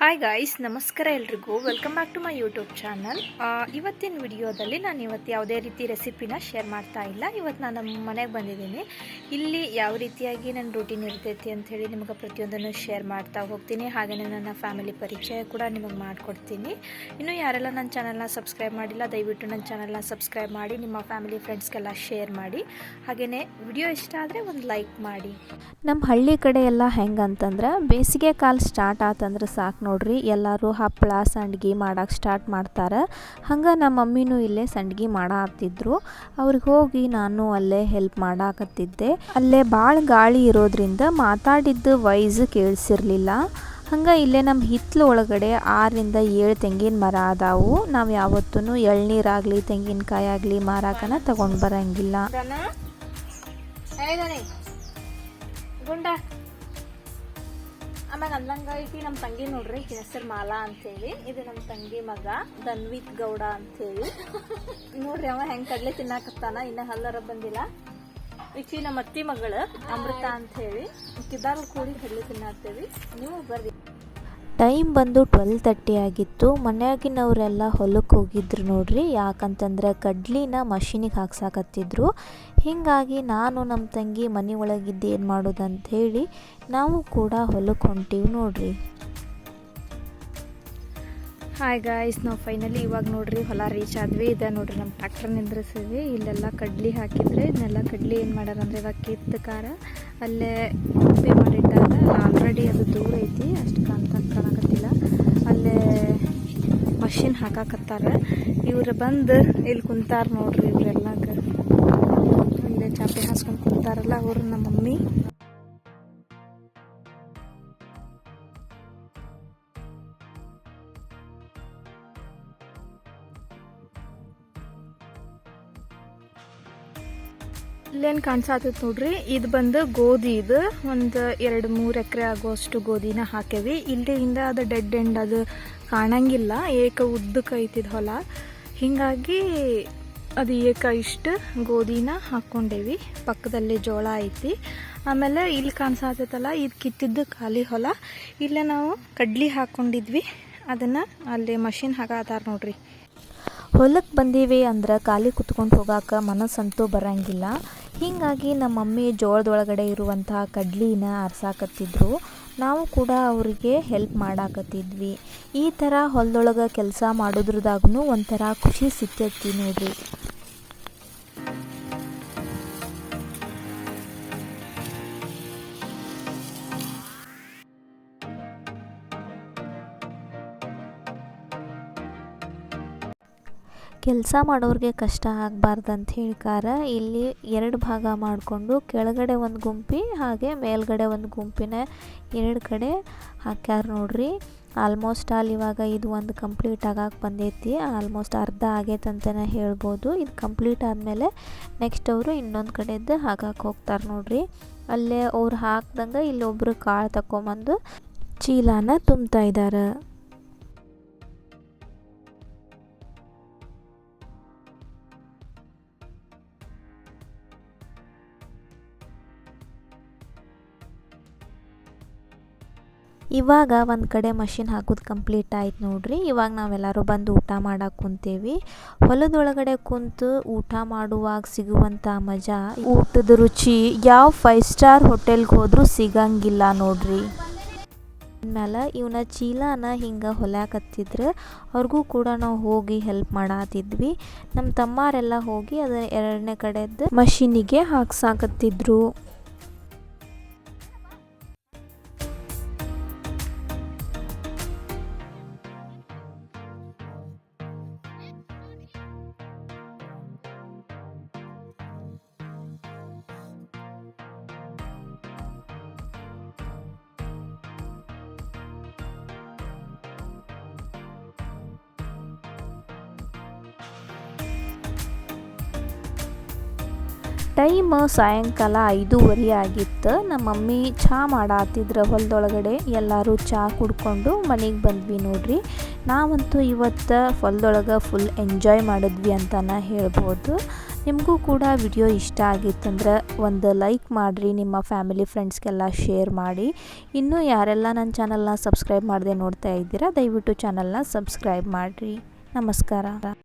Hi guys ನಮಸ್ಕಾರ ಎಲ್ರಿಗೂ. Welcome back to my YouTube channel ಇವತ್ತಿನ ವಿಡಿಯೋದಲ್ಲಿ ನಾನು ಇವತ್ತು ಯಾವುದೇ ರೀತಿ ರೆಸಿಪಿನ ಶೇರ್ ಮಾಡ್ತಾ ಇಲ್ಲ. ಇವತ್ತು ನಾನು ನಮ್ಮ ಮನೆಗೆ ಬಂದಿದ್ದೀನಿ. ಇಲ್ಲಿ ಯಾವ ರೀತಿಯಾಗಿ ನನ್ನ ರೂಟೀನ್ ಇರ್ತೈತಿ ಅಂಥೇಳಿ ನಿಮಗೆ ಪ್ರತಿಯೊಂದನ್ನು ಶೇರ್ ಮಾಡ್ತಾ ಹೋಗ್ತೀನಿ. ಹಾಗೆಯೇ ನನ್ನ ಫ್ಯಾಮಿಲಿ ಪರಿಚಯ ಕೂಡ ನಿಮಗೆ ಮಾಡಿಕೊಡ್ತೀನಿ. ಇನ್ನು ಯಾರೆಲ್ಲ ನನ್ನ ಚಾನಲ್ನ ಸಬ್ಸ್ಕ್ರೈಬ್ ಮಾಡಿಲ್ಲ, ದಯವಿಟ್ಟು ನನ್ನ ಚಾನಲ್ನ ಸಬ್ಸ್ಕ್ರೈಬ್ ಮಾಡಿ, ನಿಮ್ಮ ಫ್ಯಾಮಿಲಿ ಫ್ರೆಂಡ್ಸ್ಗೆಲ್ಲ ಶೇರ್ ಮಾಡಿ. ಹಾಗೆಯೇ ವಿಡಿಯೋ ಇಷ್ಟ ಆದರೆ ಒಂದು ಲೈಕ್ ಮಾಡಿ. ನಮ್ಮ ಹಳ್ಳಿ ಕಡೆ ಎಲ್ಲ ಹೆಂಗಂತಂದ್ರೆ, ಬೇಸಿಗೆ ಕಾಲ ಸ್ಟಾರ್ಟ್ ಆತಂದ್ರೆ ಸಾಕು ನೋಡ್ರಿ, ಎಲ್ಲರೂ ಹಪ್ಪಳ ಸಂಡ್ಗಿ ಮಾಡಕ್ಕೆ ಸ್ಟಾರ್ಟ್ ಮಾಡ್ತಾರೆ. ಹಂಗೆ ನಮ್ಮ ಮಮ್ಮಿನೂ ಇಲ್ಲೇ ಸಂಡ್ಗಿ ಮಾಡಾಕತ್ತಿದ್ರು. ಅವ್ರಿಗೆ ಹೋಗಿ ನಾನು ಅಲ್ಲೇ ಹೆಲ್ಪ್ ಮಾಡಾಕತ್ತಿದ್ದೆ. ಅಲ್ಲೇ ಭಾಳ ಗಾಳಿ ಇರೋದ್ರಿಂದ ಮಾತಾಡಿದ್ದು ವೈಸ್ ಕೇಳಿಸಿರ್ಲಿಲ್ಲ. ಹಂಗೆ ಇಲ್ಲೇ ನಮ್ಮ ಹಿತ್ತಲು ಒಳಗಡೆ ಆರರಿಂದ ಏಳು ತೆಂಗಿನ ಮರ ಅದಾವು. ನಾವು ಯಾವತ್ತೂ ಎಳ್ನೀರಾಗಲಿ, ತೆಂಗಿನಕಾಯಿ ಆಗಲಿ ಮಾರಾಕನ ತಗೊಂಡು ಬರಂಗಿಲ್ಲ. ಗುಂಡ ಅಂದಂಗಾಗಿ ಅಂದಂಗ ಐತಿ ನಮ್ಮ ತಂಗಿ ನೋಡ್ರಿ ಈಕಿನ ಹೆಸರು ಮಾಲಾ ಅಂತೇಳಿ. ಇದು ನಮ್ಮ ತಂಗಿ ಮಗ ದನ್ವಿತ್ ಗೌಡ ಅಂತೇಳಿ. ನೋಡ್ರಿ ಅವ ಹೆಂಗ್ ಕಡ್ಲೆ ತಿನ್ನಾಕತ್ತಾನ ಇನ್ನ ಹಲ್ಲರ ಬಂದಿಲ್ಲ. ಈಕಿ ನಮ್ಮ ಅತ್ತಿ ಮಗಳು ಅಮೃತ ಅಂತ ಹೇಳಿ ಕಿದಾರ್ ಕೂಡಿ ಕಡ್ಲೆ ತಿನ್ನಾಕ್ತೇವಿ ನೀವು ಬರ್ರಿ. ಟೈಮ್ ಬಂದು ಟ್ವೆಲ್ ತರ್ಟಿ ಆಗಿತ್ತು. ಮನೆಯಾಗಿನವರೆಲ್ಲ ಹೊಲಕ್ಕೆ ಹೋಗಿದ್ರು ನೋಡ್ರಿ. ಯಾಕಂತಂದ್ರೆ ಕಡ್ಲಿನ ಮಷೀನಿಗೆ ಹಾಕ್ಸಾಕತ್ತಿದ್ರು. ಹೀಗಾಗಿ ನಾನು ನಮ್ಮ ತಂಗಿ ಮನೆ ಒಳಗಿದ್ದು ಏನು ಮಾಡೋದಂತ ಹೇಳಿ ನಾವು ಕೂಡ ಹೊಲಕ್ಕೆ ಹೊಂಟೀವಿ ನೋಡ್ರಿ. ಹಾಯ್ ಗಾಯ್ಸ್ ನಾವು ಫೈನಲಿ ಇವಾಗ ನೋಡ್ರಿ ಹೊಲ ರೀಚ್ ಆದ್ವಿ. ಇದೆ ನೋಡ್ರಿ ನಮ್ಮ ಟ್ರ್ಯಾಕ್ಟರ್ ನಿಂದ್ರಿಸಿದ್ವಿ. ಇಲ್ಲೆಲ್ಲ ಕಡ್ಲಿ ಹಾಕಿದ್ರೆ ಇದನ್ನೆಲ್ಲ ಕಡ್ಲಿ ಏನು ಮಾಡ್ಯಾರ ಅಂದ್ರೆ ಇವಾಗ ಕಿತ್ತ ಕಾರ ಅಲ್ಲೇ ಮಾಡಿಟ್ಟಾಗ ಆಲ್ರೆಡಿ ಅದು ದೂರ ಐತಿ ಅಷ್ಟು ಮಷಿನ್ ಹಾಕಾಕತ್ತಾರ. ಇವ್ರು ಬಂದು ಇಲ್ಲಿ ಕುಂತಾರ ನೋಡ್ರಿ ಇವರೆಲ್ಲಾಗ. ಚಾಪೆ ಹಾಸ್ಕೊಂಡು ಕುಂತಾರಲ್ಲ ಅವರು ನಮ್ಮ ಮಮ್ಮಿ. ಇಲ್ಲೇನು ಕಾಣಿಸಾತೈತೆ ನೋಡ್ರಿ. ಇದು ಬಂದು ಗೋಧಿ ಇದು. ಒಂದು ಎರಡು ಮೂರು ಎಕರೆ ಆಗುವಷ್ಟು ಗೋಧಿನ ಹಾಕೇವಿ. ಇಲ್ಲಿಂದ ಅದು ಡೆಡ್ ಎಂಡ್ ಅದು ಕಾಣಂಗಿಲ್ಲ. ಏಕ ಉದ್ದಕ್ಕೆ ಐತಿದ್ ಹೊಲ. ಹೀಗಾಗಿ ಅದು ಏಕ ಇಷ್ಟು ಗೋಧಿನ ಹಾಕ್ಕೊಂಡೇವಿ. ಪಕ್ಕದಲ್ಲಿ ಜೋಳ ಐತಿ. ಆಮೇಲೆ ಇಲ್ಲಿ ಕಾಣಿಸಾತೈತಲ್ಲ, ಇದು ಕಿತ್ತಿದ್ದು ಖಾಲಿ ಹೊಲ. ಇಲ್ಲೇ ನಾವು ಕಡ್ಲಿ ಹಾಕ್ಕೊಂಡಿದ್ವಿ ಅದನ್ನು ಅಲ್ಲಿ ಮಷಿನ್ ಹಾಕತ್ತಾರ ನೋಡ್ರಿ. ಹೊಲಕ್ಕೆ ಬಂದೀವಿ ಅಂದ್ರೆ ಖಾಲಿ ಕುತ್ಕೊಂಡು ಹೋಗಾಕ ಮನಸ್ಸಂತೂ ಬರಂಗಿಲ್ಲ. ಹೀಗಾಗಿ ನಮ್ಮ ಮಮ್ಮಿ ಜೋಳದೊಳಗಡೆ ಇರುವಂತಹ ಕಡ್ಲಿನ ಅರ್ಸಾಕತ್ತಿದ್ರು. ನಾವು ಕೂಡ ಅವರಿಗೆ ಹೆಲ್ಪ್ ಮಾಡಾಕತ್ತಿದ್ವಿ. ಈ ಥರ ಹೊಲದೊಳಗೆ ಕೆಲಸ ಮಾಡೋದ್ರದಾಗೂ ಒಂಥರ ಖುಷಿ ಸಿಗ್ತೈತಿ ನೋಡ್ರಿ. ಕೆಲಸ ಮಾಡೋರಿಗೆ ಕಷ್ಟ ಆಗಬಾರ್ದು ಅಂತ ಹೇಳ್ಕಾರ ಇಲ್ಲಿ ಎರಡು ಭಾಗ ಮಾಡಿಕೊಂಡು ಕೆಳಗಡೆ ಒಂದು ಗುಂಪಿ ಹಾಗೆ ಮೇಲ್ಗಡೆ ಒಂದು ಗುಂಪಿನ ಎರಡು ಕಡೆ ಹಾಕ್ಯಾರ ನೋಡ್ರಿ. ಆಲ್ಮೋಸ್ಟ್ ಆಲ್ ಇವಾಗ ಇದು ಒಂದು ಕಂಪ್ಲೀಟ್ ಆಗಕ್ಕೆ ಬಂದೈತಿ. ಆಲ್ಮೋಸ್ಟ್ ಅರ್ಧ ಆಗೈತೆ ಹೇಳ್ಬೋದು. ಇದು ಕಂಪ್ಲೀಟ್ ಆದಮೇಲೆ ನೆಕ್ಸ್ಟ್ ಅವರು ಇನ್ನೊಂದು ಕಡೆದ್ದು ಹಾಕಕ್ಕೆ ಹೋಗ್ತಾರೆ ನೋಡ್ರಿ. ಅಲ್ಲೇ ಅವ್ರು ಹಾಕ್ದಂಗೆ ಇಲ್ಲೊಬ್ರು ಕಾಳು ತಗೊಂಬಂದು ಚೀಲಾನ ತುಂಬ್ತಾ ಇದ್ದಾರೆ ಇವಾಗ ಒಂದು ಕಡೆ ಮಷಿನ್ ಹಾಕೋದು ಕಂಪ್ಲೀಟ್ ಆಯ್ತು ನೋಡ್ರಿ. ಇವಾಗ ನಾವೆಲ್ಲರೂ ಬಂದು ಊಟ ಮಾಡಕ್ಕೆ ಕುಂತೇವಿ. ಹೊಲದೊಳಗಡೆ ಕುಂತು ಊಟ ಮಾಡುವಾಗ ಸಿಗುವಂಥ ಮಜಾ, ಊಟದ ರುಚಿ, ಯಾವ ಫೈವ್ ಸ್ಟಾರ್ ಹೋಟೆಲ್ಗೆ ಹೋದರೂ ಸಿಗಂಗಿಲ್ಲ ನೋಡ್ರಿ. ಮೇಲೆ ಇವನ ಚೀಲಾನ ಹಿಂಗೆ ಹೊಲ್ಯಾಕತ್ತಿದ್ರೆ ಅವ್ರಿಗೂ ಕೂಡ ನಾವು ಹೋಗಿ ಹೆಲ್ಪ್ ಮಾಡತ್ತಿದ್ವಿ ನಮ್ಮ ತಮ್ಮಾರೆಲ್ಲ ಹೋಗಿ ಅದರ ಎರಡನೇ ಕಡೆದ್ದು ಮಷೀನಿಗೆ ಹಾಕ್ಸಾಕತ್ತಿದ್ರು. ಟೈಮ್ ಸಾಯಂಕಾಲ ಐದೂವರೆ ಆಗಿತ್ತು. ನಮ್ಮ ಮಮ್ಮಿ ಚಹಾ ಮಾಡಾತಿದ್ರ ಹೊಲದೊಳಗಡೆ. ಎಲ್ಲರೂ ಚಹಾ ಕುಡ್ಕೊಂಡು ಮನೆಗೆ ಬಂದ್ವಿ ನೋಡ್ರಿ. ನಾವಂತೂ ಇವತ್ತು ಹೊಲದೊಳಗೆ ಫುಲ್ ಎಂಜಾಯ್ ಮಾಡಿದ್ವಿ ಅಂತಲೇ ಹೇಳ್ಬೋದು. ನಿಮಗೂ ಕೂಡ ವಿಡಿಯೋ ಇಷ್ಟ ಆಗಿತ್ತಂದ್ರೆ ಒಂದು ಲೈಕ್ ಮಾಡಿರಿ, ನಿಮ್ಮ ಫ್ಯಾಮಿಲಿ ಫ್ರೆಂಡ್ಸ್ಗೆಲ್ಲ ಶೇರ್ ಮಾಡಿ. ಇನ್ನೂ ಯಾರೆಲ್ಲ ನನ್ನ ಚಾನಲ್ನ ಸಬ್ಸ್ಕ್ರೈಬ್ ಮಾಡದೆ ನೋಡ್ತಾ ಇದ್ದೀರಾ, ದಯವಿಟ್ಟು ಚಾನಲ್ನ ಸಬ್ಸ್ಕ್ರೈಬ್ ಮಾಡಿರಿ. ನಮಸ್ಕಾರ.